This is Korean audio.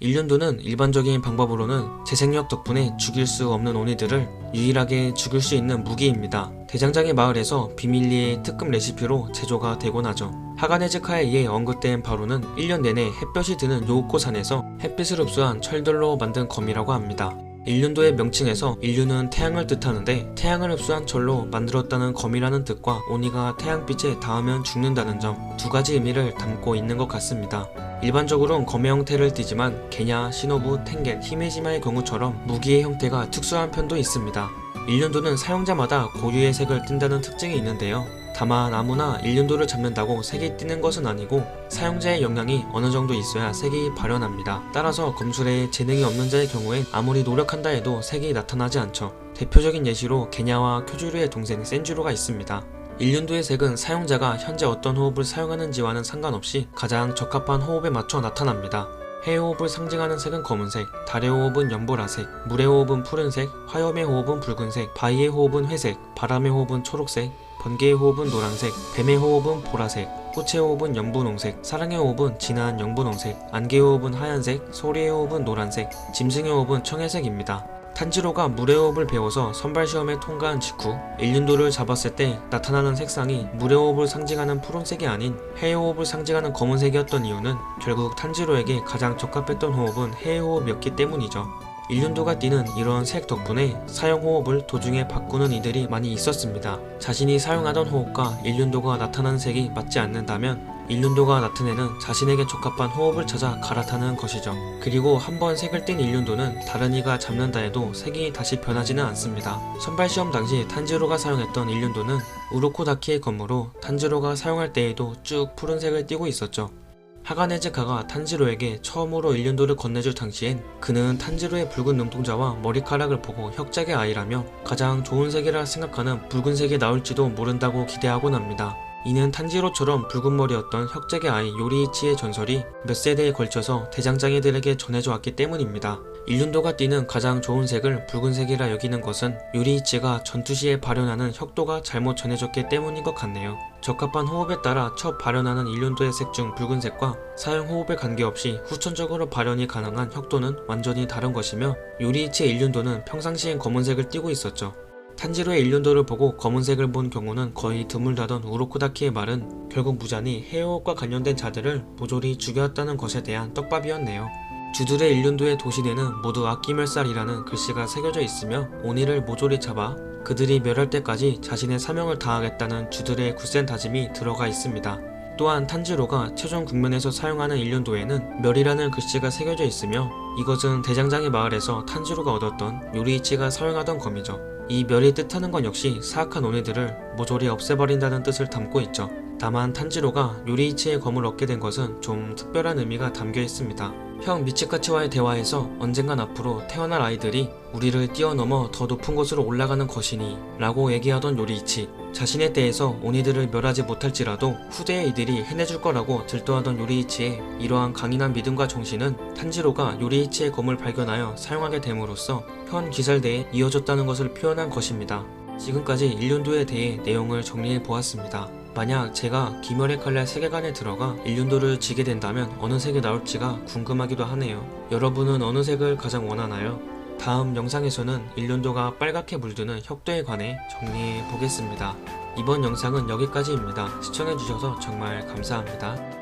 일륜도는 일반적인 방법으로는 재생력 덕분에 죽일 수 없는 오니들을 유일하게 죽일 수 있는 무기입니다. 대장장의 마을에서 비밀리에 특급 레시피로 제조가 되곤 하죠. 하가네즈카에 의해 언급된 바로는 1년 내내 햇볕이 드는 요오코산에서 햇빛을 흡수한 철들로 만든 검이라고 합니다. 일륜도의 명칭에서 인류는 태양을 뜻하는데 태양을 흡수한 철로 만들었다는 검이라는 뜻과 오니가 태양빛에 닿으면 죽는다는 점 두 가지 의미를 담고 있는 것 같습니다. 일반적으로는 검의 형태를 띠지만 게냐, 시노부, 텐겐, 히메지마의 경우처럼 무기의 형태가 특수한 편도 있습니다. 일륜도는 사용자마다 고유의 색을 띈다는 특징이 있는데요. 다만 아무나 일륜도를 잡는다고 색이 띄는 것은 아니고 사용자의 역량이 어느 정도 있어야 색이 발현합니다. 따라서 검술에 재능이 없는 자의 경우엔 아무리 노력한다 해도 색이 나타나지 않죠. 대표적인 예시로 게냐와 쿄주루의 동생 센주루가 있습니다. 일륜도의 색은 사용자가 현재 어떤 호흡을 사용하는지와는 상관없이 가장 적합한 호흡에 맞춰 나타납니다. 해의 호흡을 상징하는 색은 검은색, 달의 호흡은 연보라색, 물의 호흡은 푸른색, 화염의 호흡은 붉은색, 바위의 호흡은 회색, 바람의 호흡은 초록색, 번개의 호흡은 노란색, 뱀의 호흡은 보라색, 꽃의 호흡은 연분홍색, 사랑의 호흡은 진한 연분홍색, 안개의 호흡은 하얀색, 소리의 호흡은 노란색, 짐승의 호흡은 청해색입니다. 탄지로가 물의 호흡을 배워서 선발 시험에 통과한 직후 일륜도를 잡았을 때 나타나는 색상이 물의 호흡을 상징하는 푸른색이 아닌 해의 호흡을 상징하는 검은색이었던 이유는 결국 탄지로에게 가장 적합했던 호흡은 해의 호흡이었기 때문이죠. 일륜도가 띠는 이런 색 덕분에 사용 호흡을 도중에 바꾸는 이들이 많이 있었습니다. 자신이 사용하던 호흡과 일륜도가 나타나는 색이 맞지 않는다면 일륜도가 나타내는 자신에게 적합한 호흡을 찾아 갈아타는 것이죠. 그리고 한번 색을 띤 일륜도는 다른 이가 잡는다 해도 색이 다시 변하지는 않습니다. 선발 시험 당시 탄지로가 사용했던 일륜도는 우로코다키의 검으로 탄지로가 사용할 때에도 쭉 푸른색을 띠고 있었죠. 하가네즈카가 탄지로에게 처음으로 일륜도를 건네줄 당시엔 그는 탄지로의 붉은 눈동자와 머리카락을 보고 혁작의 아이라며 가장 좋은 색이라 생각하는 붉은색이 나올지도 모른다고 기대하곤 합니다. 이는 탄지로처럼 붉은 머리였던 혁작의 아이 요리이치의 전설이 몇 세대에 걸쳐서 대장장이들에게 전해져 왔기 때문입니다. 일륜도가 띠는 가장 좋은 색을 붉은색이라 여기는 것은 요리이치가 전투 시에 발현하는 혁도가 잘못 전해졌기 때문인 것 같네요. 적합한 호흡에 따라 첫 발현하는 일륜도의 색 중 붉은색과 사용 호흡에 관계없이 후천적으로 발현이 가능한 혁도는 완전히 다른 것이며 요리이치의 일륜도는 평상시엔 검은색을 띠고 있었죠. 탄지로의 일륜도를 보고 검은색을 본 경우는 거의 드물다던 우로코다키의 말은 결국 무잔이 헤어업과 관련된 자들을 모조리 죽여왔다는 것에 대한 떡밥이었네요. 주들의 일륜도의 도시내는 모두 악기멸살이라는 글씨가 새겨져 있으며 오니를 모조리 잡아 그들이 멸할 때까지 자신의 사명을 다하겠다는 주들의 굳센 다짐이 들어가 있습니다. 또한 탄지로가 최종 국면에서 사용하는 일륜도에는 멸이라는 글씨가 새겨져 있으며 이것은 대장장의 마을에서 탄지로가 얻었던 요리이치가 사용하던 검이죠. 이 멸이 뜻하는 건 역시 사악한 오니들을 모조리 없애버린다는 뜻을 담고 있죠. 다만 탄지로가 요리이치의 검을 얻게 된 것은 좀 특별한 의미가 담겨 있습니다. 형 미츠카치와의 대화에서 언젠간 앞으로 태어날 아이들이 우리를 뛰어넘어 더 높은 곳으로 올라가는 것이니 라고 얘기하던 요리이치 자신에 대해서 오니들을 멸하지 못할지라도 후대의 이들이 해내줄 거라고 들떠하던 요리이치의 이러한 강인한 믿음과 정신은 탄지로가 요리이치의 검을 발견하여 사용하게 됨으로써 현 기살대에 이어졌다는 것을 표현한 것입니다. 지금까지 일륜도에 대해 내용을 정리해 보았습니다. 만약 제가 기멸의 칼날 세계관에 들어가 일륜도를 지게 된다면 어느 색이 나올지가 궁금하기도 하네요. 여러분은 어느 색을 가장 원하나요? 다음 영상에서는 일륜도가 빨갛게 물드는 혁도에 관해 정리해 보겠습니다. 이번 영상은 여기까지입니다. 시청해주셔서 정말 감사합니다.